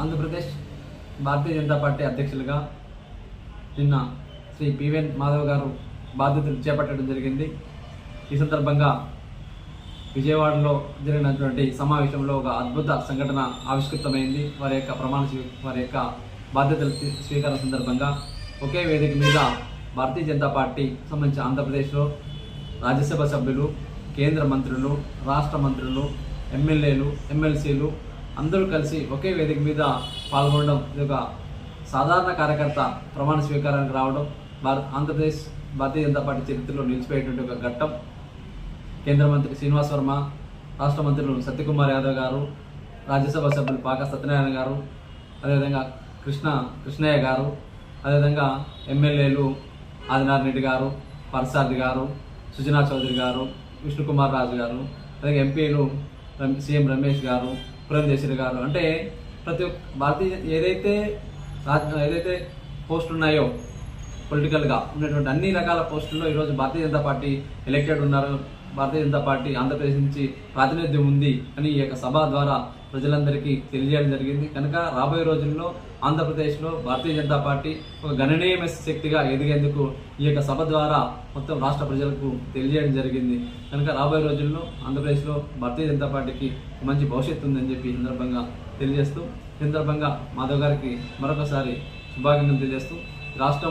Andhra Pradesh Bharatiya Janata party అధ్యక్షులుగా నిన్న Shri PVN Madhav గారు బాధ్యతలు చేపట్టడం జరిగింది. ఈ సందర్భంగా విజయవాడలో జరిగినటువంటి సమావేశంలో ఒక అద్భుత సంఘటన ఆవిష్కృతమైంది. వారి యొక్క ప్రమాణ వారి యొక్క బాధ్యతలు స్వీకారం సందర్భంగా ఒకే వేదిక మీద భారతీయ జనతా పార్టీ సంబంధించి ఆంధ్రప్రదేశ్లో రాజ్యసభ సభ్యులు కేంద్ర మంత్రులు రాష్ట్ర మంత్రులు ఎమ్మెల్యేలు ఎమ్మెల్సీలు అందరూ కలిసి ఒకే వేదిక మీద పాల్గొనడం ఇది ఒక సాధారణ కార్యకర్త ప్రమాణ స్వీకారానికి రావడం భారత్ ఆంధ్రప్రదేశ్ భారతీయ జనతా పార్టీ చరిత్రలో నిలిచిపోయేటువంటి ఒక ఘట్టం. కేంద్ర మంత్రి శ్రీనివాస్ వర్మ రాష్ట్ర మంత్రులు సత్యకుమార్ యాదవ్ గారు రాజ్యసభ సభ్యులు పాక సత్యనారాయణ గారు అదేవిధంగా కృష్ణ కృష్ణయ్య గారు అదేవిధంగా ఎమ్మెల్యేలు ఆదినారాయణ రెడ్డి గారు పరసాద్ గారు సుజనా చౌదరి గారు విష్ణుకుమార్ రాజు గారు అలాగే ఎంపీలు సీఎం రమేష్ గారు పురంధేశ్వరి గారు అంటే ప్రతి ఒక్క భారతీయ ఏదైతే ఏదైతే పోస్టులు ఉన్నాయో పొలిటికల్గా ఉన్నటువంటి అన్ని రకాల పోస్టుల్లో ఈరోజు భారతీయ జనతా పార్టీ ఎలక్టెడ్ ఉన్నారు. భారతీయ జనతా పార్టీ ఆంధ్రప్రదేశ్ నుంచి ప్రాతినిధ్యం ఉంది అని ఈ యొక్క సభ ద్వారా ప్రజలందరికీ తెలియజేయడం జరిగింది. కనుక రాబోయే రోజుల్లో ఆంధ్రప్రదేశ్లో భారతీయ జనతా పార్టీ ఒక గణనీయమైన శక్తిగా ఎదిగేందుకు ఈ యొక్క సభ ద్వారా మొత్తం రాష్ట్ర ప్రజలకు తెలియజేయడం జరిగింది. కనుక రాబోయే రోజుల్లో ఆంధ్రప్రదేశ్లో భారతీయ జనతా పార్టీకి మంచి భవిష్యత్తు ఉందని చెప్పి సందర్భంగా తెలియజేస్తూ సందర్భంగా మాధవ్ గారికి మరొకసారి శుభాకాంక్షలు తెలియజేస్తూ రాష్ట్రం